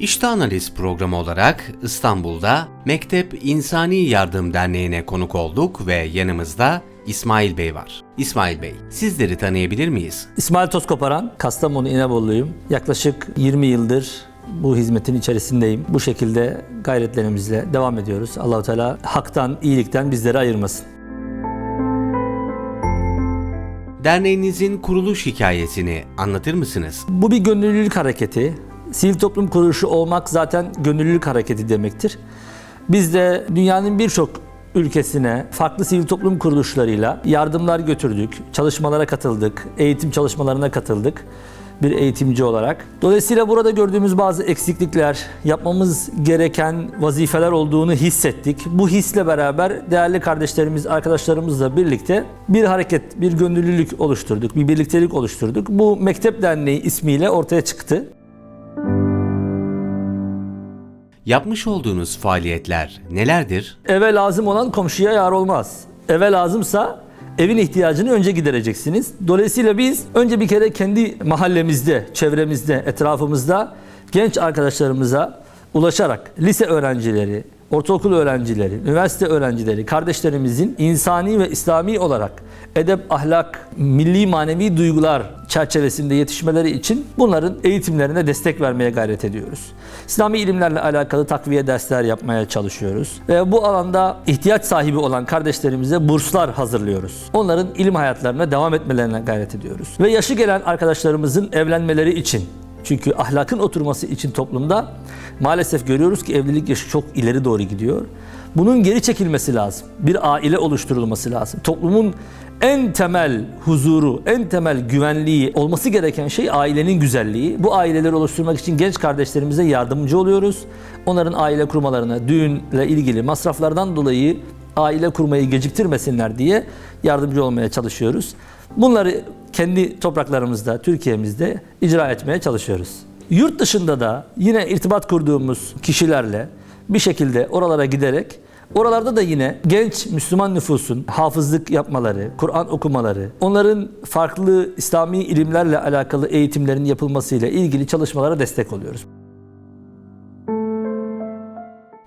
İşte Analiz programı olarak İstanbul'da Mektep İnsani Yardım Derneği'ne konuk olduk ve yanımızda İsmail Bey var. İsmail Bey, sizleri tanıyabilir miyiz? İsmail Tozkoparan, Kastamonu İnebolu'yum. Yaklaşık 20 yıldır bu hizmetin içerisindeyim. Bu şekilde gayretlerimizle devam ediyoruz. Allahu Teala haktan, iyilikten bizleri ayırmasın. Derneğinizin kuruluş hikayesini anlatır mısınız? Bu bir gönüllülük hareketi. Sivil toplum kuruluşu olmak zaten gönüllülük hareketi demektir. Biz de dünyanın birçok ülkesine farklı sivil toplum kuruluşlarıyla yardımlar götürdük, çalışmalara katıldık, eğitim çalışmalarına katıldık bir eğitimci olarak. Dolayısıyla burada gördüğümüz bazı eksiklikler, yapmamız gereken vazifeler olduğunu hissettik. Bu hisle beraber değerli kardeşlerimiz, arkadaşlarımızla birlikte bir hareket, bir gönüllülük oluşturduk, bir birliktelik oluşturduk. Bu Mektep Derneği ismiyle ortaya çıktı. Yapmış olduğunuz faaliyetler nelerdir? Eve lazım olan komşuya yar olmaz. Eve lazımsa evin ihtiyacını önce gidereceksiniz. Dolayısıyla biz önce bir kere kendi mahallemizde, çevremizde, etrafımızda genç arkadaşlarımıza ulaşarak lise öğrencileri, ortaokul öğrencileri, üniversite öğrencileri, kardeşlerimizin insani ve İslami olarak edep, ahlak, milli manevi duygular çerçevesinde yetişmeleri için bunların eğitimlerine destek vermeye gayret ediyoruz. İslami ilimlerle alakalı takviye dersler yapmaya çalışıyoruz. Ve bu alanda ihtiyaç sahibi olan kardeşlerimize burslar hazırlıyoruz. Onların ilim hayatlarına devam etmelerine gayret ediyoruz. Ve yaşı gelen arkadaşlarımızın evlenmeleri için çünkü ahlakın oturması için toplumda maalesef görüyoruz ki evlilik yaşı çok ileri doğru gidiyor. Bunun geri çekilmesi lazım. Bir aile oluşturulması lazım. Toplumun en temel huzuru, en temel güvenliği olması gereken şey ailenin güzelliği. Bu aileleri oluşturmak için genç kardeşlerimize yardımcı oluyoruz. Onların aile kurmalarına, düğünle ilgili masraflardan dolayı aile kurmayı geciktirmesinler diye yardımcı olmaya çalışıyoruz. Bunları kendi topraklarımızda, Türkiye'mizde icra etmeye çalışıyoruz. Yurt dışında da yine irtibat kurduğumuz kişilerle bir şekilde oralara giderek oralarda da yine genç Müslüman nüfusun hafızlık yapmaları, Kur'an okumaları, onların farklı İslami ilimlerle alakalı eğitimlerin yapılmasıyla ilgili çalışmalara destek oluyoruz.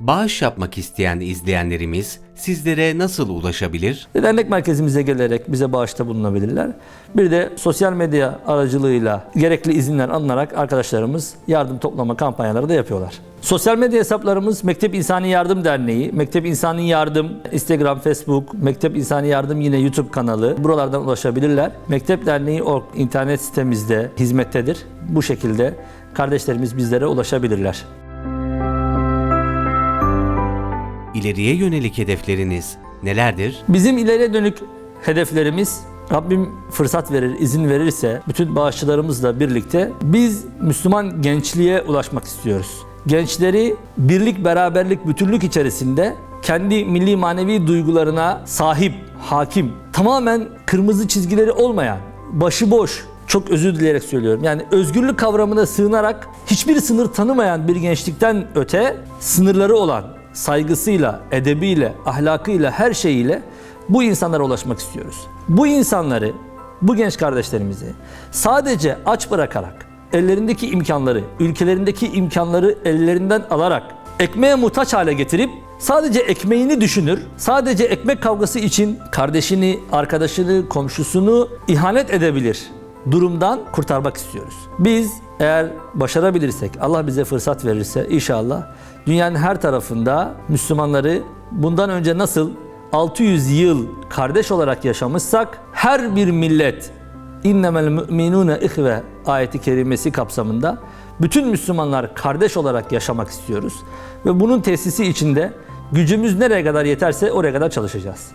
Bağış yapmak isteyen izleyenlerimiz sizlere nasıl ulaşabilir? Dernek merkezimize gelerek bize bağışta bulunabilirler. Bir de sosyal medya aracılığıyla gerekli izinler alınarak arkadaşlarımız yardım toplama kampanyaları da yapıyorlar. Sosyal medya hesaplarımız Mektep İnsani Yardım Derneği, Mektep İnsani Yardım, Instagram, Facebook, Mektep İnsani Yardım yine YouTube kanalı. Buralardan ulaşabilirler. Mektep Derneği org internet sitemizde hizmettedir. Bu şekilde kardeşlerimiz bizlere ulaşabilirler. İleriye yönelik hedefleriniz nelerdir? Bizim ileriye dönük hedeflerimiz Rabbim fırsat verir, izin verirse bütün bağışçılarımızla birlikte biz Müslüman gençliğe ulaşmak istiyoruz. Gençleri birlik, beraberlik, bütünlük içerisinde kendi milli manevi duygularına sahip, hakim, tamamen kırmızı çizgileri olmayan, başıboş, çok özür dileyerek söylüyorum. Yani özgürlük kavramına sığınarak hiçbir sınır tanımayan bir gençlikten öte sınırları olan, saygısıyla, edebiyle, ahlakıyla, her şeyiyle bu insanlara ulaşmak istiyoruz. Bu insanları, bu genç kardeşlerimizi sadece aç bırakarak, ellerindeki imkanları, ülkelerindeki imkanları ellerinden alarak ekmeğe muhtaç hale getirip sadece ekmeğini düşünür, sadece ekmek kavgası için kardeşini, arkadaşını, komşusunu ihanet edebilir durumdan kurtarmak istiyoruz. Biz eğer başarabilirsek, Allah bize fırsat verirse inşallah dünyanın her tarafında Müslümanları bundan önce nasıl 600 yıl kardeş olarak yaşamışsak her bir millet innemel müminune ihve ayeti kerimesi kapsamında bütün Müslümanlar kardeş olarak yaşamak istiyoruz ve bunun tesisi içinde gücümüz nereye kadar yeterse oraya kadar çalışacağız.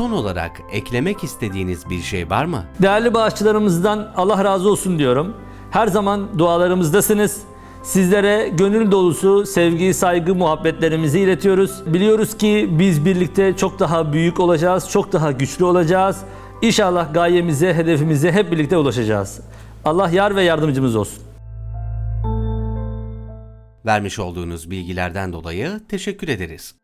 Son olarak eklemek istediğiniz bir şey var mı? Değerli bağışçılarımızdan Allah razı olsun diyorum. Her zaman dualarımızdasınız. Sizlere gönül dolusu sevgi, saygı, muhabbetlerimizi iletiyoruz. Biliyoruz ki biz birlikte çok daha büyük olacağız, çok daha güçlü olacağız. İnşallah gayemize, hedefimize hep birlikte ulaşacağız. Allah yar ve yardımcımız olsun. Vermiş olduğunuz bilgilerden dolayı teşekkür ederiz.